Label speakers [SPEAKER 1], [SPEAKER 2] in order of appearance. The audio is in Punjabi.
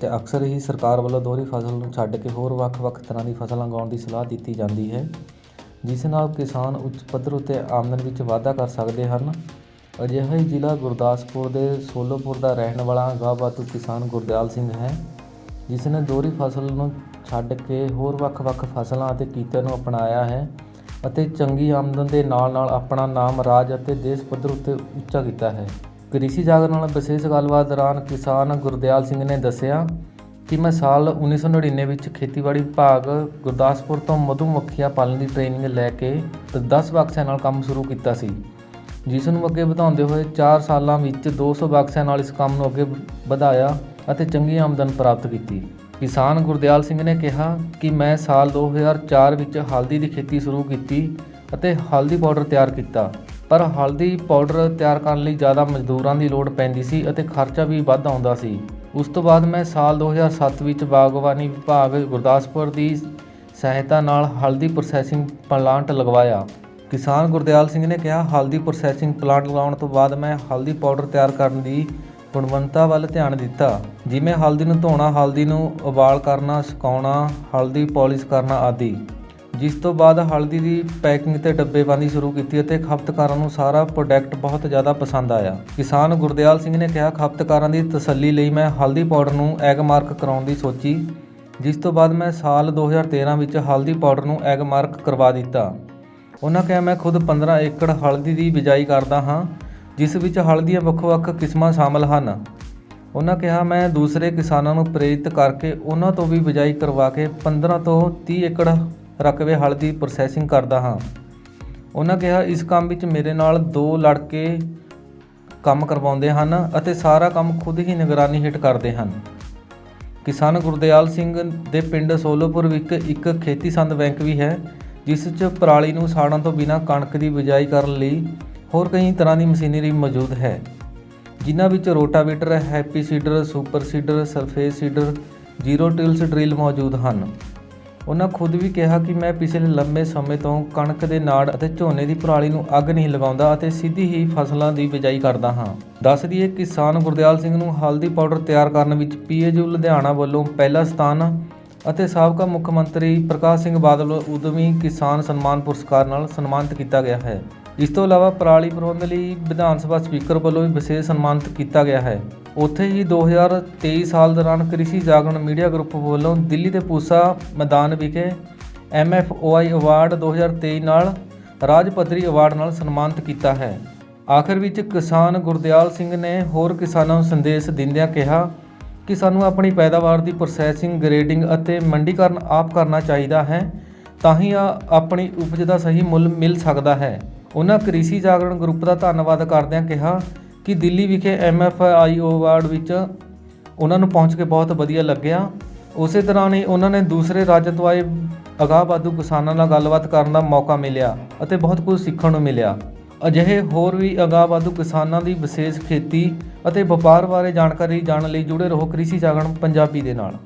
[SPEAKER 1] ਤੇ ਅਕਸਰ ਹੀ ਸਰਕਾਰ ਵੱਲੋਂ ਦੋਹਰੀ ਫਸਲ ਨੂੰ ਛੱਡ ਕੇ ਹੋਰ ਵੱਖ-ਵੱਖ ਤਰ੍ਹਾਂ ਦੀ ਫਸਲਾਂ ਉਗਾਉਣ ਦੀ ਸਲਾਹ ਦਿੱਤੀ ਜਾਂਦੀ ਹੈ, ਜਿਸ ਨਾਲ ਕਿਸਾਨ ਉੱਚ ਪੱਧਰ ਉੱਤੇ ਆਮਦਨ ਵਿੱਚ ਵਾਧਾ ਕਰ ਸਕਦੇ ਹਨ। ਅਜਿਹਾ ਹੀ ਜ਼ਿਲ੍ਹਾ ਗੁਰਦਾਸਪੁਰ ਦੇ ਸੋਲੋਪੁਰ ਦਾ ਰਹਿਣ ਵਾਲਾ ਗਾਹਵਾਤੂ ਕਿਸਾਨ ਗੁਰਦਿਆਲ ਸਿੰਘ ਹੈ ਜਿਸ ਨੇ ਦੋਹਰੀ ਫਸਲ ਨੂੰ ਛੱਡ ਕੇ ਹੋਰ ਵੱਖ-ਵੱਖ ਫਸਲਾਂ ਅਤੇ ਕਿੱਤਿਆਂ ਨੂੰ ਅਪਣਾਇਆ ਹੈ ਅਤੇ ਚੰਗੀ ਆਮਦਨ ਦੇ ਨਾਲ-ਨਾਲ ਆਪਣਾ ਨਾਮ ਰਾਜ ਅਤੇ ਦੇਸ਼ ਪੱਧਰ ਉੱਤੇ ਉੱਚਾ ਕੀਤਾ ਹੈ। ਕ੍ਰਿਸ਼ੀ ਜਾਗਰਣ ਨਾਲ ਵਿਸ਼ੇਸ਼ ਗੱਲਬਾਤ ਦੌਰਾਨ ਕਿਸਾਨ ਗੁਰਦਿਆਲ ਸਿੰਘ ਨੇ ਦੱਸਿਆ ਕਿ ਮੈਂ ਸਾਲ 1999 ਵਿੱਚ ਖੇਤੀਬਾੜੀ ਵਿਭਾਗ ਗੁਰਦਾਸਪੁਰ ਤੋਂ ਮਧੂਮੱਖੀਆਂ ਪਾਲਣ ਦੀ ਟ੍ਰੇਨਿੰਗ ਲੈ ਕੇ 10 ਬਕਸਿਆਂ ਨਾਲ ਕੰਮ ਸ਼ੁਰੂ ਕੀਤਾ ਸੀ, ਜਿਸ ਨੂੰ ਅੱਗੇ ਵਧਾਉਂਦੇ ਹੋਏ 4 ਸਾਲਾਂ ਵਿੱਚ 200 ਬਕਸਿਆਂ ਨਾਲ ਇਸ ਕੰਮ ਨੂੰ ਅੱਗੇ ਵਧਾਇਆ ਅਤੇ ਚੰਗੀ ਆਮਦਨ ਪ੍ਰਾਪਤ ਕੀਤੀ। ਕਿਸਾਨ ਗੁਰਦਿਆਲ ਸਿੰਘ ਨੇ ਕਿਹਾ ਕਿ ਮੈਂ ਸਾਲ 2004 ਵਿੱਚ ਹਲਦੀ ਦੀ ਖੇਤੀ ਸ਼ੁਰੂ ਕੀਤੀ ਅਤੇ ਹਲਦੀ ਪਾਊਡਰ ਤਿਆਰ ਕੀਤਾ। ਪਰ ਹਲਦੀ ਪਾਊਡਰ ਤਿਆਰ ਕਰਨ ਲਈ ਜ਼ਿਆਦਾ ਮਜ਼ਦੂਰਾਂ ਦੀ ਲੋੜ ਪੈਂਦੀ ਸੀ ਅਤੇ ਖਰਚਾ ਵੀ ਵੱਧ ਆਉਂਦਾ ਸੀ। ਉਸ ਤੋਂ ਬਾਅਦ ਮੈਂ ਸਾਲ 2007 ਵਿੱਚ ਬਾਗਬਾਨੀ ਵਿਭਾਗ ਗੁਰਦਾਸਪੁਰ ਦੀ ਸਹਾਇਤਾ ਨਾਲ ਹਲਦੀ ਪ੍ਰੋਸੈਸਿੰਗ ਪਲਾਂਟ ਲਗਵਾਇਆ। ਕਿਸਾਨ ਗੁਰਦਿਆਲ ਸਿੰਘ ਨੇ ਕਿਹਾ, ਹਲਦੀ ਪ੍ਰੋਸੈਸਿੰਗ ਪਲਾਂਟ ਲਗਾਉਣ ਤੋਂ ਬਾਅਦ ਮੈਂ ਹਲਦੀ ਪਾਊਡਰ ਤਿਆਰ ਕਰਨ ਦੀ ਗੁਣਵੱਤਾ ਵੱਲ ਧਿਆਨ ਦਿੱਤਾ। ਜਿਵੇਂ ਹਲਦੀ ਨੂੰ ਧੋਣਾ, ਹਲਦੀ ਨੂੰ ਉਬਾਲ ਕਰਨਾ, ਸੁਕਾਉਣਾ, ਹਲਦੀ ਪਾਲਿਸ਼ ਕਰਨਾ ਆਦਿ। ਜਿਸ ਤੋਂ ਬਾਅਦ ਹਲਦੀ ਦੀ ਪੈਕਿੰਗ ਤੇ ਡੱਬੇਬੰਦੀ ਸ਼ੁਰੂ ਕੀਤੀ ਅਤੇ ਖਪਤਕਾਰਾਂ ਨੂੰ ਸਾਰਾ ਪ੍ਰੋਡਕਟ ਬਹੁਤ ਜ਼ਿਆਦਾ ਪਸੰਦ ਆਇਆ। ਕਿਸਾਨ ਗੁਰਦਿਆਲ ਸਿੰਘ ਨੇ ਕਿਹਾ, ਖਪਤਕਾਰਾਂ ਦੀ ਤਸੱਲੀ ਲਈ ਮੈਂ ਹਲਦੀ ਪਾਊਡਰ ਨੂੰ ਐਗ ਮਾਰਕ ਕਰਾਉਣ ਦੀ ਸੋਚੀ, ਜਿਸ ਤੋਂ ਬਾਅਦ ਮੈਂ ਸਾਲ 2013 ਵਿੱਚ ਹਲਦੀ ਪਾਊਡਰ ਨੂੰ ਐਗ ਮਾਰਕ ਕਰਵਾ ਦਿੱਤਾ। ਉਹਨਾਂ ਕਿਹਾ, ਮੈਂ ਖੁਦ 15 ਏਕੜ ਹਲਦੀ ਦੀ ਬਿਜਾਈ ਕਰਦਾ ਹਾਂ, ਜਿਸ ਵਿੱਚ ਹਲਦੀਆਂ ਵੱਖ-ਵੱਖ ਕਿਸਮਾਂ ਸ਼ਾਮਲ ਹਨ। ਉਹਨਾਂ ਕਿਹਾ, ਮੈਂ ਦੂਸਰੇ ਕਿਸਾਨਾਂ ਨੂੰ ਪ੍ਰੇਰਿਤ ਕਰਕੇ ਉਹਨਾਂ ਤੋਂ ਵੀ ਬਿਜਾਈ ਕਰਵਾ ਕੇ 15 ਤੋਂ 30 ਏਕੜ ਰਕਬੇ ਹਲਦੀ ਪ੍ਰੋਸੈਸਿੰਗ ਕਰਦਾ ਹਾਂ। ਉਹਨਾਂ ਕਿਹਾ, ਇਸ ਕੰਮ ਵਿੱਚ ਮੇਰੇ ਨਾਲ ਦੋ ਲੜਕੇ ਕੰਮ ਕਰਵਾਉਂਦੇ ਹਨ ਅਤੇ ਸਾਰਾ ਕੰਮ ਖੁਦ ਹੀ ਨਿਗਰਾਨੀ ਹੇਠ ਕਰਦੇ ਹਨ। ਕਿਸਾਨ ਗੁਰਦਿਆਲ ਸਿੰਘ ਦੇ ਪਿੰਡ ਸੋਲੋਪੁਰ ਵਿੱਚ ਇੱਕ ਖੇਤੀ ਸੰਦ ਬੈਂਕ ਵੀ ਹੈ, ਜਿਸ 'ਚ ਪਰਾਲੀ ਨੂੰ ਸਾੜਨ ਤੋਂ ਬਿਨਾਂ ਕਣਕ ਦੀ ਬਿਜਾਈ ਕਰਨ ਲਈ ਹੋਰ ਕਈ ਤਰ੍ਹਾਂ ਦੀ ਮਸ਼ੀਨਰੀ ਮੌਜੂਦ ਹੈ, ਜਿਨ੍ਹਾਂ ਵਿੱਚ rotavator, happy seeder, super seeder, surface seeder, zero tills drill ਮੌਜੂਦ ਹਨ। ਉਹਨਾਂ ਖੁਦ ਵੀ ਕਿਹਾ ਕਿ ਮੈਂ ਪਿਛਲੇ ਲੰਬੇ ਸਮੇਂ ਤੋਂ ਕਣਕ ਦੇ ਨਾੜ ਅਤੇ ਝੋਨੇ ਦੀ ਪਰਾਲੀ ਨੂੰ ਅੱਗ ਨਹੀਂ ਲਗਾਉਂਦਾ ਅਤੇ ਸਿੱਧੀ ਹੀ ਫਸਲਾਂ ਦੀ ਬਿਜਾਈ ਕਰਦਾ ਹਾਂ। ਦੱਸ ਦਈਏ, ਕਿਸਾਨ ਗੁਰਦਿਆਲ ਸਿੰਘ ਨੂੰ ਹਲਦੀ ਪਾਊਡਰ ਤਿਆਰ ਕਰਨ ਵਿੱਚ ਪੀਏਯੂ ਲੁਧਿਆਣਾ ਵੱਲੋਂ ਪਹਿਲਾ ਸਥਾਨ ਅਤੇ ਸਾਬਕਾ ਮੁੱਖ ਮੰਤਰੀ ਪ੍ਰਕਾਸ਼ ਸਿੰਘ ਬਾਦਲ ਵੱਲੋਂ ਉਦਮੀ ਕਿਸਾਨ ਸਨਮਾਨ ਪੁਰਸਕਾਰ ਨਾਲ ਸਨਮਾਨਿਤ ਕੀਤਾ ਗਿਆ ਹੈ। ਇਸ ਤੋਂ ਇਲਾਵਾ ਪਰਾਲੀ ਪ੍ਰਬੰਧ ਲਈ ਵਿਧਾਨ ਸਭਾ ਸਪੀਕਰ ਵੱਲੋਂ ਵੀ ਵਿਸ਼ੇਸ਼ ਸਨਮਾਨਿਤ ਕੀਤਾ ਗਿਆ ਹੈ। ਉੱਥੇ ਹੀ 2023 ਸਾਲ ਦੌਰਾਨ ਕ੍ਰਿਸ਼ੀ ਜਾਗਰਣ ਮੀਡੀਆ ਗਰੁੱਪ ਵੱਲੋਂ ਦਿੱਲੀ ਦੇ ਪੂਸਾ ਮੈਦਾਨ ਵਿਖੇ ਐਮਐਫਓਆਈ ਅਵਾਰਡ 2023 ਨਾਲ ਰਾਜ ਪੱਧਰੀ ਅਵਾਰਡ ਨਾਲ ਸਨਮਾਨਿਤ ਕੀਤਾ ਹੈ। ਆਖਰ ਵਿੱਚ ਕਿਸਾਨ ਗੁਰਦਿਆਲ ਸਿੰਘ ਨੇ ਹੋਰ ਕਿਸਾਨਾਂ ਨੂੰ ਸੰਦੇਸ਼ ਦਿੰਦਿਆਂ ਕਿਹਾ ਕਿ ਸਾਨੂੰ ਆਪਣੀ ਪੈਦਾਵਾਰ ਦੀ ਪ੍ਰੋਸੈਸਿੰਗ, ਗ੍ਰੇਡਿੰਗ ਅਤੇ ਮੰਡੀਕਰਨ ਆਪ ਕਰਨਾ ਚਾਹੀਦਾ ਹੈ ਤਾਂ ਹੀ ਆ- ਆਪਣੀ ਉਪਜ ਦਾ ਸਹੀ ਮੁੱਲ ਮਿਲ ਸਕਦਾ ਹੈ। ਉਹਨਾਂ ਕ੍ਰਿਸ਼ੀ ਜਾਗਰਣ ਗਰੁੱਪ ਦਾ ਧੰਨਵਾਦ ਕਰਦਿਆਂ ਕਿਹਾ ਕਿ ਦਿੱਲੀ ਵਿਖੇ ਐਮਐਫਆਈਓ ਅਵਾਰਡ ਵਿੱਚ ਉਹਨਾਂ ਨੂੰ ਪਹੁੰਚ ਕੇ ਬਹੁਤ ਵਧੀਆ ਲੱਗਿਆ। ਉਸੇ ਤਰ੍ਹਾਂ ਹੀ ਉਹਨਾਂ ਨੇ ਦੂਸਰੇ ਰਾਜਾਂ ਤੋਂ ਆਏ ਅਗਾਂਹਵਧੂ ਕਿਸਾਨਾਂ ਨਾਲ ਗੱਲਬਾਤ ਕਰਨ ਦਾ ਮੌਕਾ ਮਿਲਿਆ ਅਤੇ ਬਹੁਤ ਕੁਝ ਸਿੱਖਣ ਨੂੰ ਮਿਲਿਆ। ਅਜਿਹੇ ਹੋਰ ਵੀ ਅਗਾਂਹਵਧੂ ਕਿਸਾਨਾਂ ਦੀ ਵਿਸ਼ੇਸ਼ ਖੇਤੀ ਅਤੇ ਵਪਾਰ ਬਾਰੇ ਜਾਣਕਾਰੀ ਜਾਣਨ ਲਈ ਜੁੜੇ ਰਹੋ ਕ੍ਰਿਸ਼ੀ ਜਾਗਰਣ ਪੰਜਾਬੀ ਦੇ ਨਾਲ।